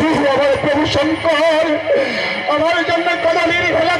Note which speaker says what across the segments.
Speaker 1: কি আমার প্রভু শঙ্কর আমার জন্য কোনো নির্ভেলা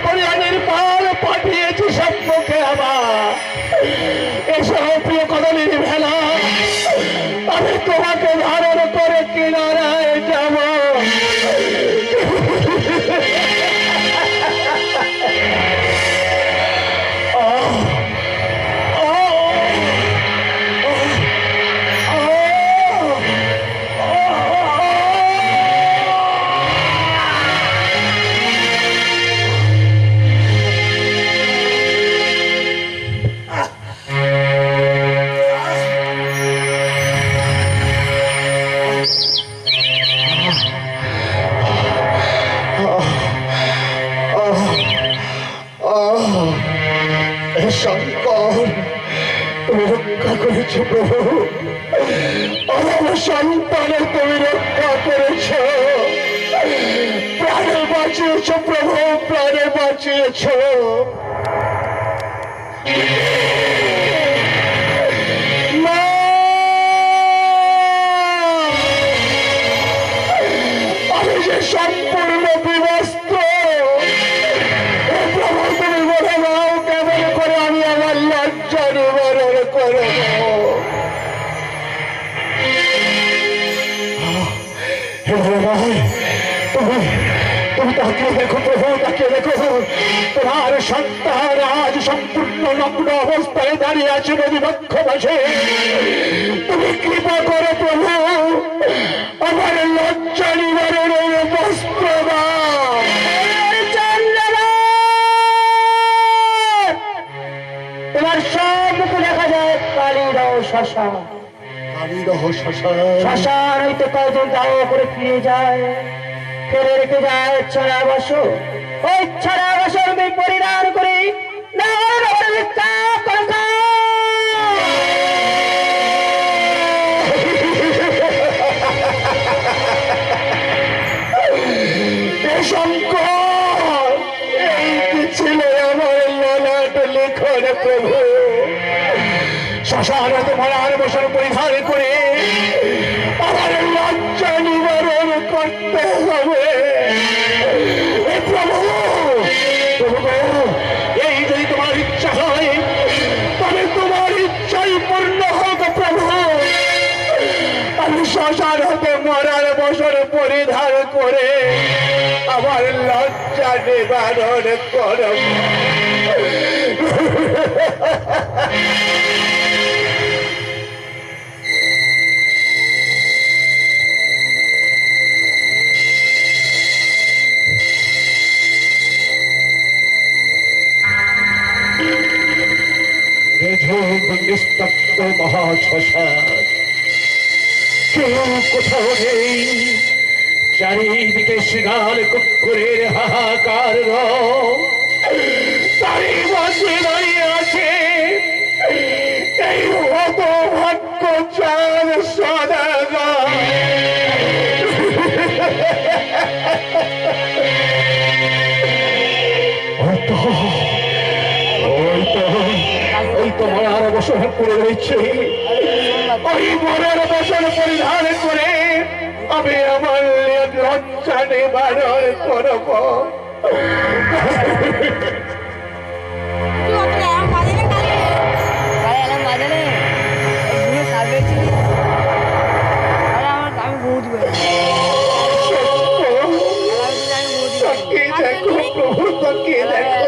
Speaker 1: হে ভগবান, তুমি তুমি তাকিয়ে দেখো প্রভু তাকিয়ে দেখো তোমার সন্তান আজ সম্পূর্ণ নগ্ন অবস্থায় দাঁড়িয়ে আছে নদী বক্ষ বসে তুমি কৃপা করো প্রভু আমার লজ্জা নিবারণের বস্ত্র
Speaker 2: তোমার সব দেখা যায় কালীর শশা
Speaker 1: শশা
Speaker 2: শ্মশান। হইতে কয়জন করে ফিরে যায়? ফেলে রেখে যায় ছড়া বসো ওই ছড়া আমি পরিধান করি
Speaker 1: শঙ্কর এই ছিল আমার ললাট লিখন প্রভু। শ্মশান তোমার বছর পরিধান করে আমার লজ্জা নিবারণ করতে হবে। এই যদি তোমার ইচ্ছা হয়, তবে তোমার ইচ্ছাই পূর্ণ হোক প্রভু। আমি মরার বছর পরিধান করে আমার লজ্জা নিবারণ করব। নিঝুম নিস্তব্ধ মহাশ্মশান কেউ কোথাও নেই চারিদিকে শিগাল কুকুরের হাহাকার। তারই মাঝে দাঁড়িয়ে ওই তো মরার বসন করে রয়েছে। ওই মরার বসন পরিধান করে আমি আমার লজ্জা নিবারণ করব। দেখো প্রভু দেখো।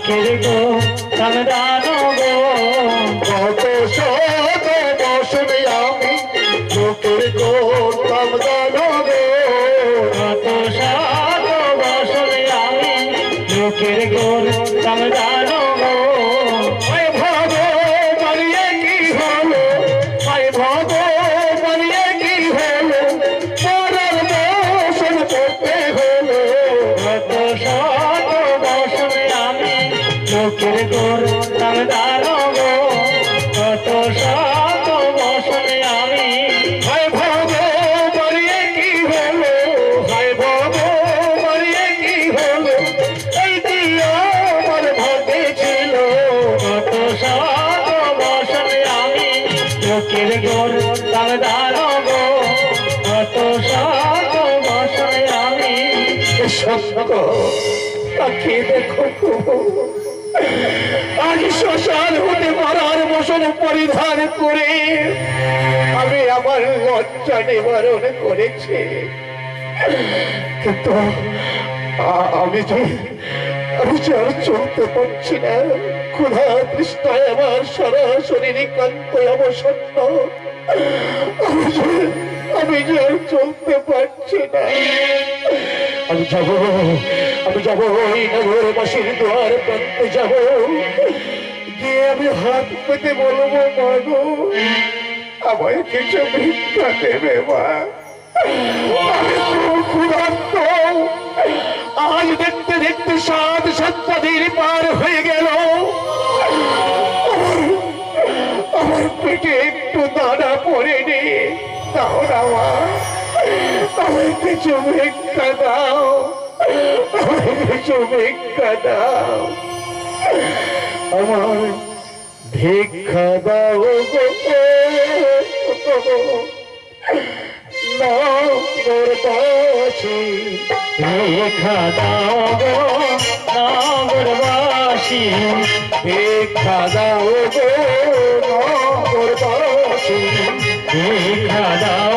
Speaker 1: লোকের
Speaker 2: গো গো।
Speaker 1: কত শত বসবে আমি লোকের
Speaker 2: গো
Speaker 1: দান শ্মশান হতে মরার বসন পরিধান করে আমি আমার লজ্জা নিবারণ করেছি। কিন্তু আমি যে আমি যে আর চলতে পারছি না, ক্ষুধা তৃষ্ণায় আমার সারা শরীরে কান্ত অবসন্ন। আমি যে আমি যে আর চলতে পারছি না। আমি যাব আমি যাব ওই নগর বাসীর দুয়ার প্রান্তে যাব। আমি হাত পেতে বলব মাগো আমায় কিছু ভিক্ষা দেবে মা। আমি আজ দেখতে দেখতে সাত দিন পার হয়ে গেল। আমার- আমার পেটে একটু দানা পড়েনি। না মা। আমায় কিছু ভিক্ষা দাও। আমায় কিছু ভিক্ষা দাও। আমার ভিক্ষা দাও গো নগরবাসী
Speaker 2: রেখা দাও গো নগরবাসী
Speaker 1: ভিক্ষা দাও গো নগরবাসী ভিক্ষা দাও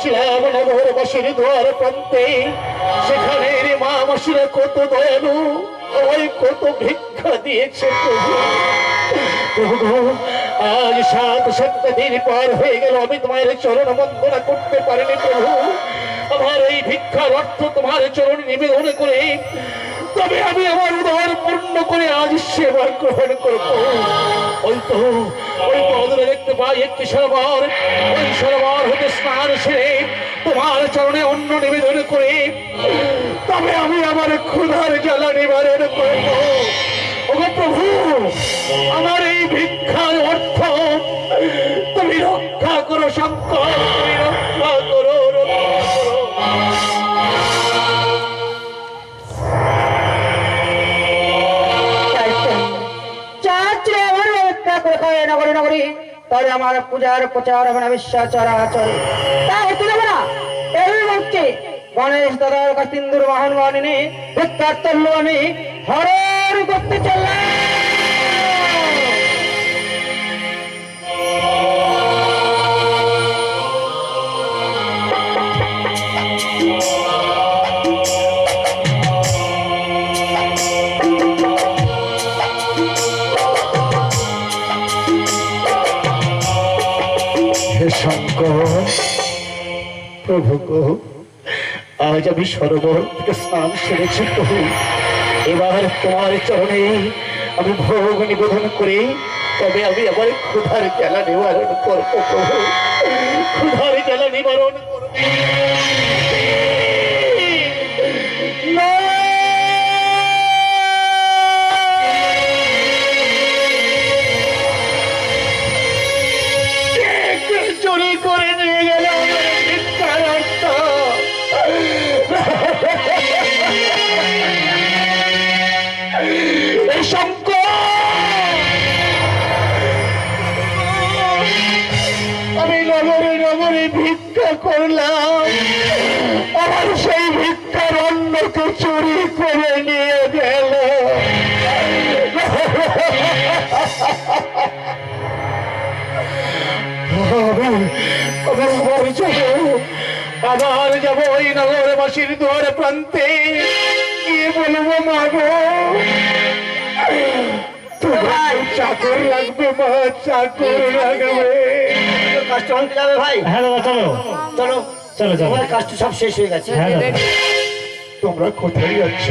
Speaker 1: আমি নগর নগরবাসীর দুয়ার প্রান্তে। সেখানে রে মা কত দয়ালু, ওই কত ভিক্ষা দিয়েছে আজ সাত দিন পার হয়ে গেল আমি তোমার চরণ বন্দনা করতে পারিনি প্রভু। আমার এই ভিক্ষার অর্থ তোমার চরণ নিবেদন করে তবে আমি আমার উদার পূর্ণ করে আজ সেবা গ্রহণ করব। ওই তো ওই তো ওদের দেখতে পাই একটি সরোবর। ওই সরোবর হতে স্নান সেরে তোমার চরণে অন্য নিবেদন করে তবে আমি আমার ক্ষুধার জ্বালা নিবারণ করব। ওগো প্রভু, আমার এই ভিক্ষার অর্থ তুমি রক্ষা করো
Speaker 2: নগরী নগরী তবে আমার পূজার প্রচার হবে না, বিশ্বাস তা হতে যাবে না, এই মুহূর্তে গণেশ দাদার কাছে ইন্দুর বাহন চলল আমি হরের করতে চললাম।
Speaker 1: প্রভু আজ আমি সরোবর স্নান সেরেছি প্রভু। এবার তোমার চরণে আমি ভোগ নিবেদন করি। তবে আমি আমার ক্ষুধার জ্বালা নিবারণ করব প্রভু। ক্ষুধার জ্বালা নিবারণ করব। করলাম আমার সেই ভিক্ষার অন্যকে চুরি করে নিয়ে গেল। আবার যাব ওই নগরবাসীর দুয়ার প্রান্তে। গিয়ে বলব মা গো? তোমার চাকর লাগবে, মা চাকর লাগবে।
Speaker 2: কাষ্ট যাবে ভাই।
Speaker 3: হ্যাঁ দাদা চলো।
Speaker 2: চলো।
Speaker 3: চলো চলো।
Speaker 2: আমার কাষ্ট সব শেষ হয়ে গেছে।
Speaker 3: হ্যাঁ দাদা।
Speaker 1: তোমরা কোথায় যাচ্ছ?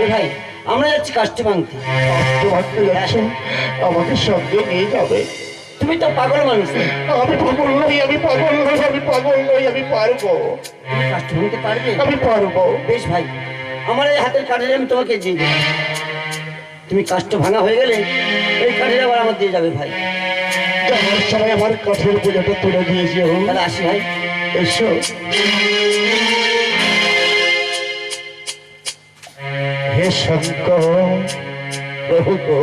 Speaker 2: এ ভাই আমরা যাচ্ছি কাষ্ট ভাঙতে।
Speaker 1: তোমাকে যাচ্ছ? আমাকে সঙ্গে নিয়ে যাবে।
Speaker 2: তুমি তো পাগল মানুষ।
Speaker 1: আমি পাগল নই আমি পাগল নই আমি পাগল নই আমি পারব।
Speaker 2: কাষ্ট ভাঙতে পারবে?
Speaker 1: আমি পারব।
Speaker 2: বেশ ভাই আমার এই হাতের কাঠের আমি তোমাকে দিয়ে দেবো। তুমি কাষ্ট ভাঙা হয়ে গেলে এই কাঠের আবার আমার দিয়ে যাবে ভাই।
Speaker 1: সময় আমার কাঠের পুজোটা তুলে দিয়েছে
Speaker 2: তাহলে আসি ভাই।
Speaker 1: এসো। হে শঙ্কর প্রভু গো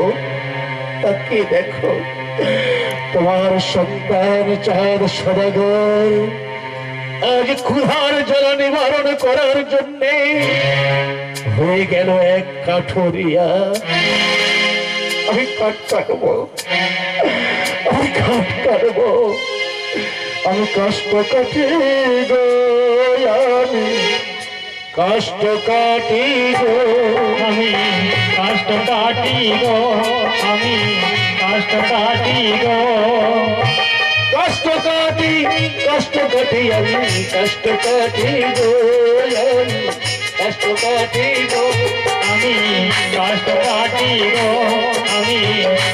Speaker 1: তাকে দেখো। তোমার সন্তান চাঁদ সদাগর আজ ক্ষুধার জল নিবারণ করার জন্যে হয়ে গেল এক কাঠরিয়া। আমি কাঠ কাটবো আমি কাঠ কাটবো আমি কষ্ট কাটি গো আমি। কষ্ট কাটি গো
Speaker 3: আমি। কষ্ট কাটি গো আমি। কষ্ট কাটি গো।
Speaker 1: কষ্ট কাটি কষ্ট কাটি আমি। কষ্ট কাটি গো কষ্ট কাটি গো
Speaker 3: আমি। কষ্ট কাটি গো আমি।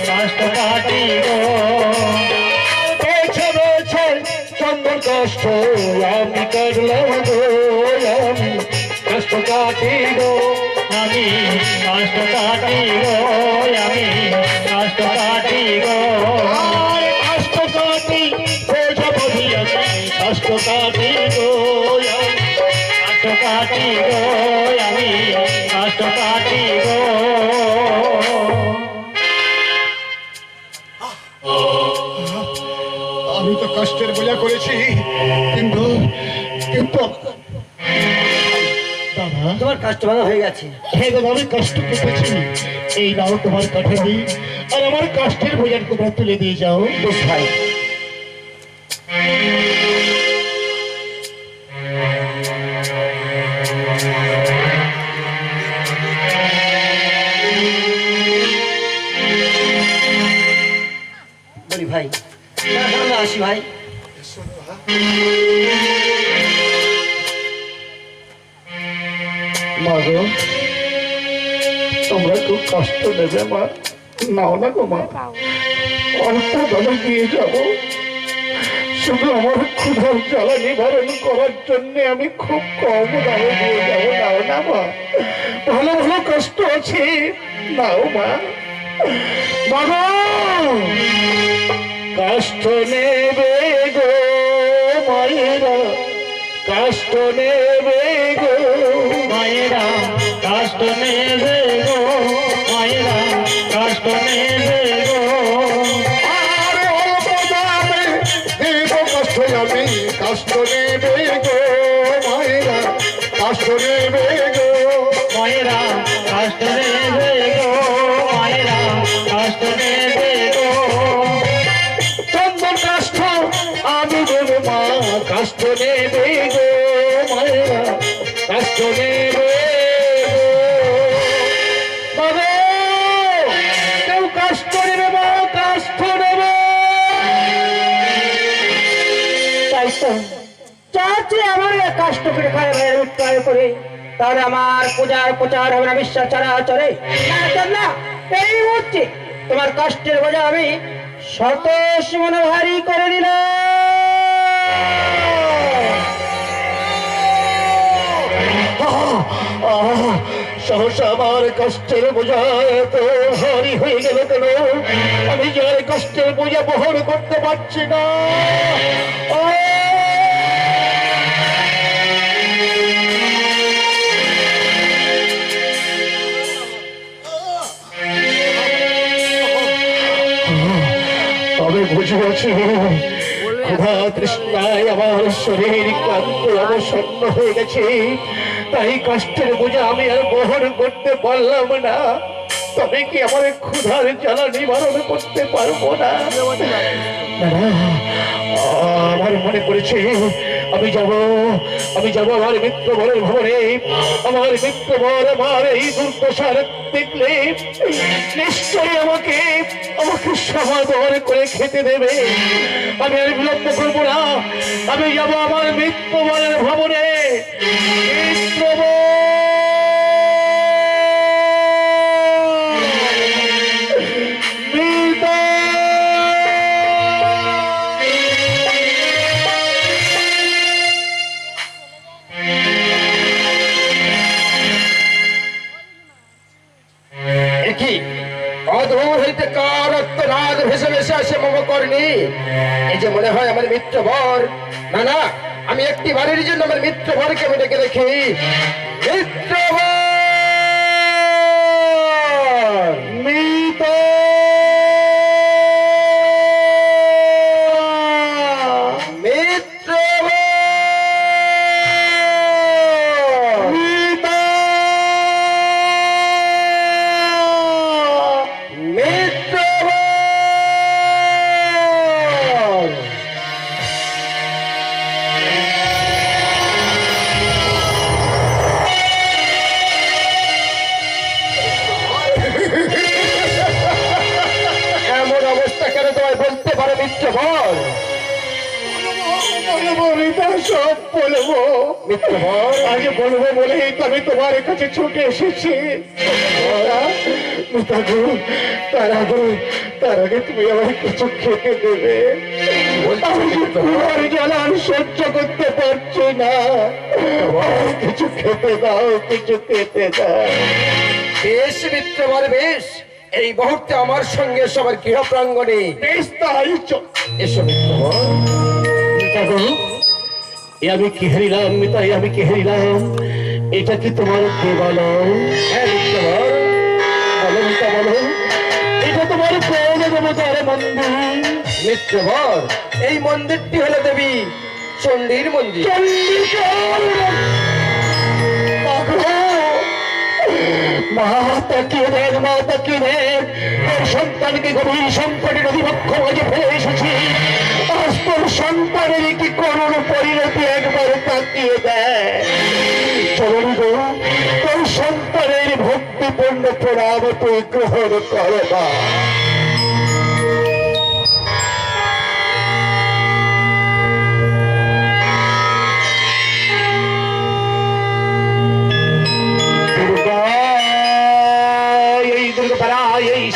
Speaker 3: কষ্ট কাটি গো।
Speaker 1: কষ্ট আমি করলাম গো আমি কষ্ট কাটিল
Speaker 3: আমি কষ্ট কাটি
Speaker 1: কিন্তু কিন্তু
Speaker 2: তোমার কাজটা ভাঙা হয়ে গেছে।
Speaker 1: দাদা আমি কষ্ট কেটেছি এই নাও তোমার কাঠারি আর আমার কষ্টের ভোজন তোমরা তুলে দিয়ে যাও?
Speaker 2: বেশ ভাই।
Speaker 1: নেবে মা নাও না গো মা অল্প দামে দিয়ে যাব। শুধু আমার ক্ষুধার জ্বালা নিবারণ করার জন্য আমি খুব কম দামে দিয়ে যাব। নাও না মা, ভালো ভালো কষ্ট আছে। নাও মা। গো! কষ্ট নেবে গো মায়েরা, কষ্ট নেবে
Speaker 3: কষ্ট
Speaker 2: করে খায় ভাইয়ের করে তাহলে আমার পূজার প্রচার হবে না বিশ্বাস চরাচরে না না এই মুহূর্তে তোমার কষ্টের বোঝা আমি সতোষ মনে ভারী করে দিলাম
Speaker 1: সহসা আমার কষ্টের বোঝা এত ভারী হয়ে গেল কেন? আমি যার কষ্টের বোঝা বহন করতে পারছি না। বুঝিয়েছি। ক্ষুধা তৃষ্ণায় আমার শরীর ক্লান্ত অবসন্ন হয়ে গেছে। তাই কষ্টের বোঝা আমি আর বহন করতে পারলাম না। তবে কি আমার ক্ষুধার জ্বালা নিবারণ করতে পারব না? আমার মনে পড়েছে আমি যাব আমি যাব আমার মিত্র বড় ভবনে। আমার মিত্র বড় আমার এই দুর্দশার দেখলে নিশ্চয়ই আমাকে আমাকে সমাদর করে খেতে দেবে। আমি আর বিলম্ব করব না। আমি যাব আমার মিত্র বরের ভবনে। মিত্রবর!
Speaker 4: করনি। এই যে মনে হয় আমার মিত্র বর না না, আমি একটি বাড়ির জন্য আমার মিত্র বরকে আমি ডেকে দেখি মিত্র বর
Speaker 1: তার তার আগে তুমি আমার কিছু খেতে দেবে। তোমার আমি সহ্য করতে পারছি না। কিছু খেতে দাও কিছু খেতে দাও।
Speaker 4: বেশ মিত্র বল বেশ। এই মুহূর্তে আমার সঙ্গে সবার গৃহ প্রাঙ্গণে
Speaker 1: বেশ তাই
Speaker 4: এসো
Speaker 1: এ আমি কি হারিলাম মিতা এ আমি কি হারিলাম? এটা কি তোমার কে বলো
Speaker 4: হ্যাঁ মিত্র
Speaker 1: মন্দির।
Speaker 4: মিত্র এই মন্দিরটি হলো দেবী চণ্ডীর মন্দির।
Speaker 1: মা তাকিয়ে দেখ মা তাকিয়ে দেখ তোর সন্তানকে গভীর সংকটে নদীপক্ষ মাঝে ফেলে এসেছি আজ তোর সন্তানের কি করুণ পরিণতি একবার তাকিয়ে দেয়। চলনি গো তোর সন্তানের ভক্তিপূর্ণ প্রণাম তুই গ্রহণ করবা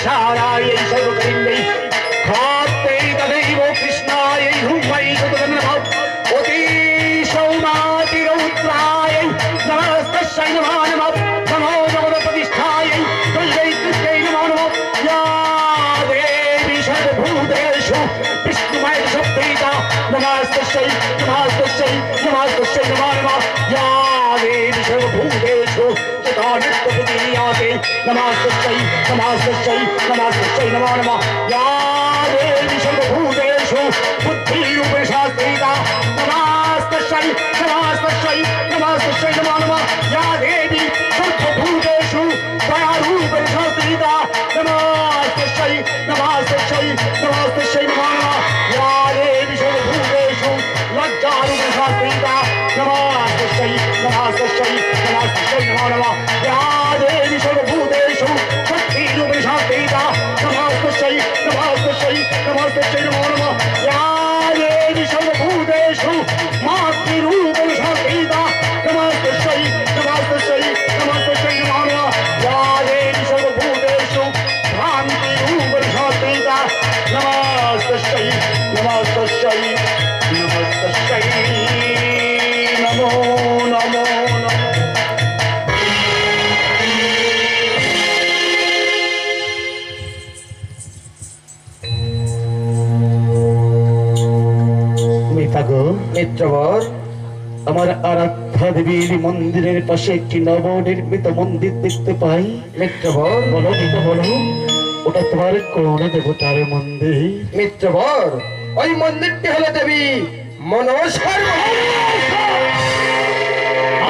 Speaker 1: कृष्णाय सर्वकरिण्यै खात्यै तदैव कृष्णाय ह्रुवै नमस्ते उतीशौ मातिरौत्राय नमस्तस्यै नमः नमः नमो जगदप्रतिष्ठाय तुल्यै कृष्णै नमो नमः या देवी सर्वभूतेषु विष्णुमय शक्तिता नमस्तस्यै नमस्तस्यै नमस्तस्यै नमः नमः या देवी सर्वभूतेषु नित्यप्रदीयाते नमस्तस्यै नमस्तस्यै नमस्तस्यै नमो नमः या देवी सर्वभूतेषु बुद्धिरूपेण शास्त्रीता नमस्तस्यै नमस्तस्यै नमस्तस्यै नमो नमः या देवी सर्वभूतेषु दयारूपेण शास्त्रीता नमस्तस्यै नमस्तस्यै नमस्तस्यै नमो नमः या देवी सर्वभूतेषु लज्जारूपेण शास्त्रीता नमस्तस्यै नमस्तस्यै नमस्तस्यै नमो नमः মিতাগো
Speaker 4: মিত্রবর
Speaker 1: আমার আরাধ্যা দেবীর মন্দিরের পাশে একটি নবনির্মিত মন্দির দেখতে পাই।
Speaker 4: মিত্রবর
Speaker 1: বলো মিতা বলো? ওটা তোমার কোন দেবতার মন্দির?
Speaker 4: মিত্রবর ওই মন্দিরটি হলো দেবী মনসার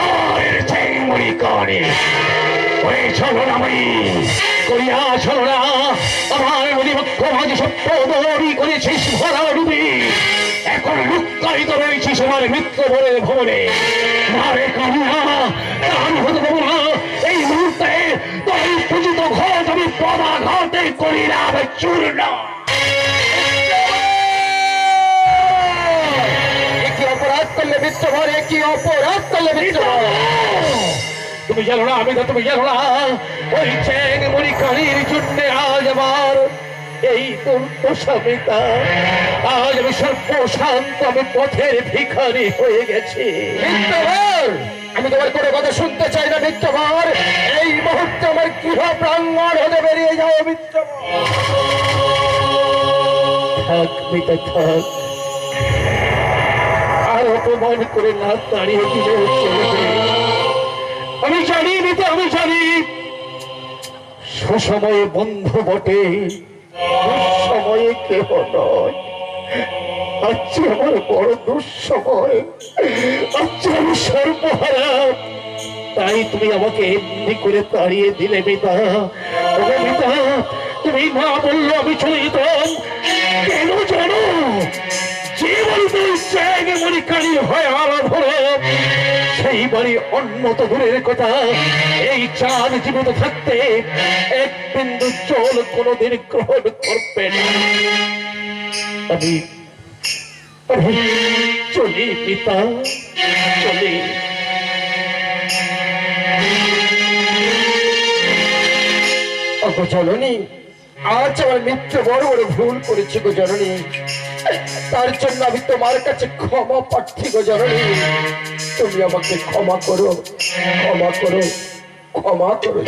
Speaker 1: আর ওই ছলনাময়ী করিয়া ছলনা আমার মণিমক্ষ মাঝ সত্য দৌড়ি করেছিস ভরা রূপে। এখন লুক্কায়িত রয়েছিস আমার মিত্র বলে ভবনে। মারে কান্না তার হতে দেবো না। এই মুহূর্তে তোর পূজিত ঘট আমি পদাঘাতে করিলাম চূর্ণ।
Speaker 4: একই অপরাধ করলে মিত্রবর একই অপরাধ করলে মিত্রবর
Speaker 1: তুমি জানো না আমি তো তুমি জানো না। ওই চ্যাং মরিকানির জন্য আজ আমার এই দুর্দশামিতা আজ আমি সর্বশান্ত আমি পথের ভিখারি হয়ে গেছি।
Speaker 4: আমি তোমার কোনো কথা শুনতে চাই না মিত্রবর এই মুহূর্তে আমার গৃহ প্রাঙ্গণ হতে বেরিয়ে যাও মিত্রবর
Speaker 1: থাক মিতা থাক। আর অপমান করে না দাঁড়িয়ে দিলে আমি জানি মিতা আমি জানি। সুসময়ে বন্ধু বটে। দুঃসময়ে কেহ নয়। আজকে আমার বড় দুঃসময়। আজকে আমি সর্বহারা। তাই তুমি আমাকে এমনি করে তাড়িয়ে দিলে মিতা মিতা তুমি না বলল, আমি চলে যেতাম কেন জানো? যে বাড়িতে চ্যাঙে মরি কালি হয় আলাধর সেই বাড়ি অন্যত দূরের কথা। এই চাঁদ জীবিত থাকতে এক বিন্দু জল কোনোদিন গ্রহণ করবে আমি আমি চলি পিতা, চলি।
Speaker 4: অগো জননী, আজ আমার মিত্র বড় বড় ভুল করেছে গো জননী। তার জন্য আমি তোমার কাছে ক্ষমা প্রার্থী গো জননী। তুমি আমাকে ক্ষমা করো ক্ষমা করো ক্ষমা করো।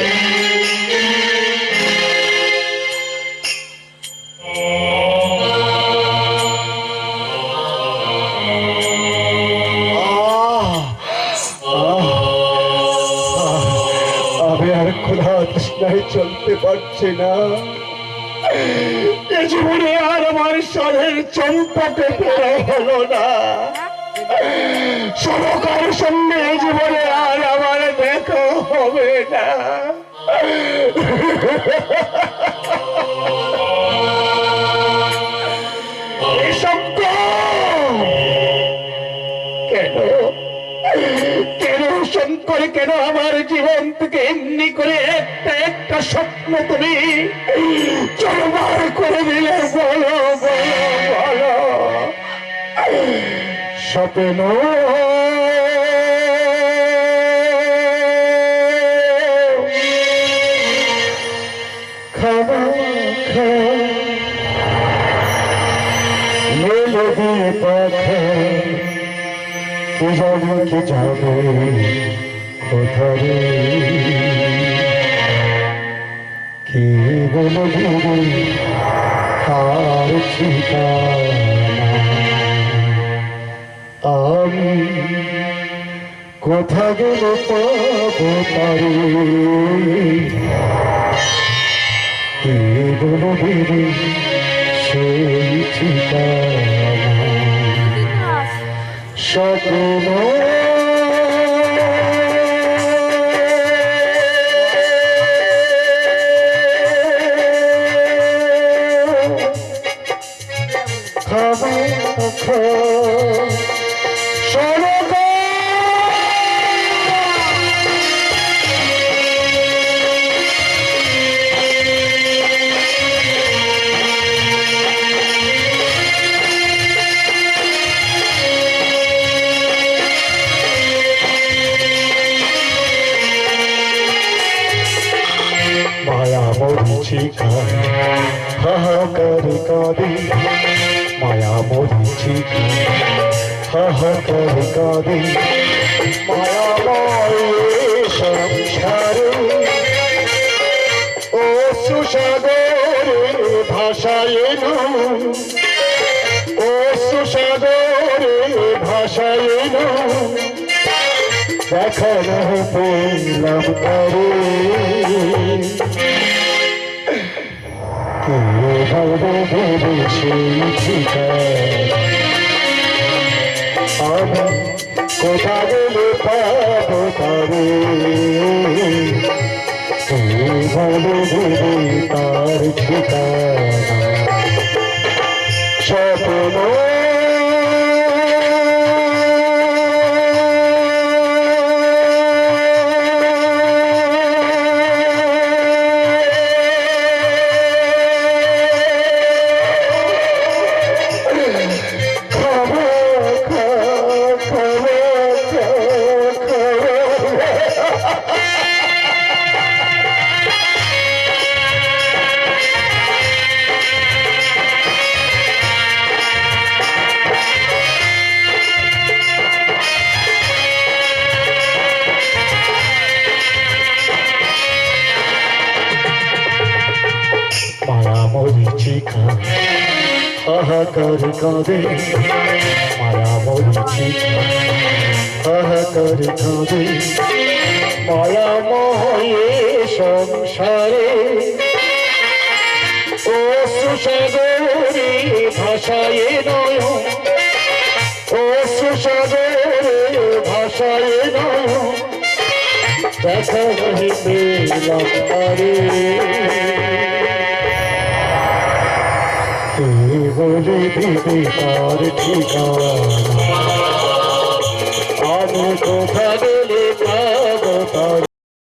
Speaker 1: আমি আর ক্ষুধা তৃষ্ণায় চলতে পারছি না। এ জীবনে আর আমার সাধের চম্পকে পেরে হলো না। সরকার সঙ্গে জীবনে আর আমার দেখা হবে না। কেন আমার জীবন থেকে এমনি করে একটা একটা স্বপ্ন তুমি চরবার করে দিলে? বলো বলো। স্বপ্ন খাওয়া মেলবি পাখা পূজাকে যাবে কোথারে কে বলবে আর ঠিকানা? আমি কোথা গেল পাবো তারে। বলবে সেই ঠিকানা। স্বপ্ন মায়া মরিচিকা হাহাকার কাঁদে মায়া মরিছি হাহাকার কাঁদে মায়াময় সংসারে ও সুসাগরে ভাষায় ও সুসাগরে ভাষায় দেখা পেলাম করে কে ভাবে ভেবে সেই ঠিকানা? আমি কোথা গেলে পাবো তারে। তুই বলে তার ঠিকানা স্বপ্ন হাহাকার কাঁদে মায়া মরিচিকা হাহাকার কাঁদে মায়া মহে সংসারে। ও সুসাগরে ভাষায় নয়, ও সুসাগরে ভাষায় নয়। দেখা রহি পেলাম বলে দিবে তার ঠিকানা? আমি কোথা গেলে পাবো তার